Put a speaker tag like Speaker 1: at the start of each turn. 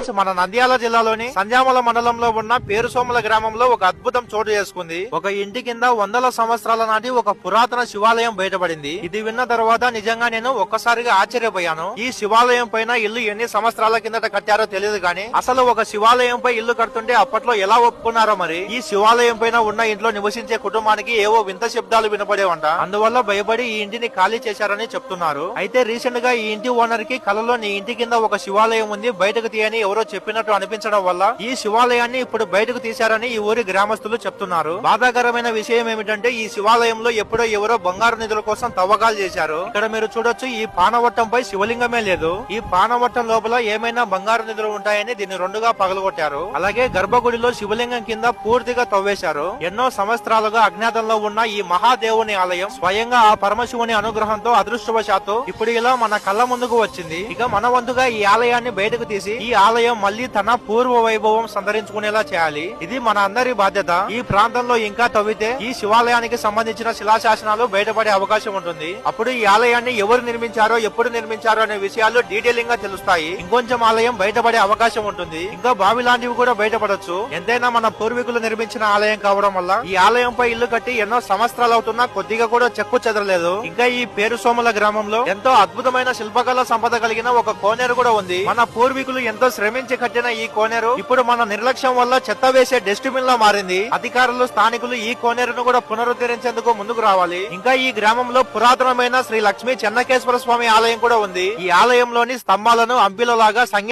Speaker 1: Friends మన నంద్యాల జిల్లాలోని సంధ్యామల మండలంలో ఉన్న పేరుసోమల గ్రామంలో ఒక అద్భుతం చోటు చేసుకుంది. ఒక ఇంటి కింద వందల సంవత్సరాల నాటి ఒక పురాతన శివాలయం బయటపడింది. ఇది విన్న తర్వాత నిజంగా నేను ఒక్కసారిగా ఆశ్చర్యపోయాను. ఈ శివాలయం పైన ఇల్లు ఎన్ని సంవత్సరాల కిందట కట్టారో తెలియదు కానీ అసలు ఒక శివాలయం పై ఇల్లు కడుతుంటే అప్పట్లో ఎలా ఒప్పుకున్నారో మరి? ఈ శివాలయం పైన ఉన్న ఇంట్లో నివసించే కుటుంబానికి ఏవో వింత శబ్దాలు వినపడేవంట. అందువల్ల భయపడి ఈ ఇంటిని ఖాళీ చేశారని చెప్తున్నారు. అయితే రీసెంట్గా ఈ ఇంటి ఓనర్కి కలలో నీ ఇంటి కింద ఒక శివాలయం ఉంది బయటకు తీయని ఎవరో చెప్పినట్టు అనిపించడం వల్ల ఈ శివాలయాన్ని ఇప్పుడు బయటకు తీశారని ఈ ఊరి గ్రామస్తులు చెప్తున్నారు. బాధాకరమైన విషయం ఏమిటంటే ఈ శివాలయంలో ఎప్పుడో ఎవరో బంగారు నిధుల కోసం తవ్వకాలు చేశారు. ఇక్కడ మీరు చూడొచ్చు ఈ పానవట్టంపై శివలింగమే లేదు. ఈ పానవట్టం లోపల ఏమైనా బంగారు నిధులు ఉంటాయని దీన్ని రెండుగా పగలగొట్టారు. అలాగే గర్భగుడిలో శివలింగం కింద పూర్తిగా తవ్వేశారు. ఎన్నో సంవత్సరాలుగా అజ్ఞాతంలో ఉన్న ఈ మహాదేవుని ఆలయం స్వయంగా ఆ పరమశివుని అనుగ్రహంతో అదృష్టవశాత్తు ఇప్పుడు ఇలా మన కళ్ళ ముందుకు వచ్చింది. ఇక మన వంతుగా ఈ ఆలయాన్ని బయటకు తీసి ఈ ఆలయం మళ్ళీ తన పూర్వ వైభవం సంతరించుకునేలా చేయాలి. ఇది మన అందరి బాధ్యత. ఈ ప్రాంతంలో ఇంకా తవ్వితే ఈ శివాలయానికి సంబంధించిన శిలాశాసనాలు బయటపడే అవకాశం ఉంటుంది. అప్పుడు ఈ ఆలయాన్ని ఎవరు నిర్మించారో ఎప్పుడు నిర్మించారో అనే విషయాలు డీటెయిలింగ్గా తెలుస్తాయి. ఇంకొంచెం ఆలయం బయటపడే అవకాశం ఉంటుంది. ఇంకా బావి లాంటివి కూడా బయటపడొచ్చు. ఎంతైనా మన పూర్వీకులు నిర్మించిన ఆలయం కావడం వల్ల ఈ ఆలయంపై ఇల్లు కట్టి ఎన్నో సంవత్సరాలు అవుతున్నా కొద్దిగా కూడా చెక్కు చెదరలేదు. ఇంకా ఈ పేరు సోముల గ్రామంలో ఎంతో అద్భుతమైన శిల్పకళ సంపద కలిగిన ఒక కోనేరు కూడా ఉంది. మన పూర్వీకులు ఎంతో శ్రమించి కట్టిన ఈ కోనేరు ఇప్పుడు మన నిర్లక్ష్యం వల్ల చెత్త వేసే డస్ట్బిన్ లా మారింది. అధికారులు స్థానికులు ఈ కోనేరును కూడా పునరుద్ధరించేందుకు ముందుకు రావాలి. ఇంకా ఈ గ్రామంలో పురాతనమైన శ్రీ లక్ష్మీ చెన్నకేశ్వర స్వామి ఆలయం కూడా ఉంది. ఈ ఆలయంలోని స్తంభాలను అంపిలలాగా సంగీ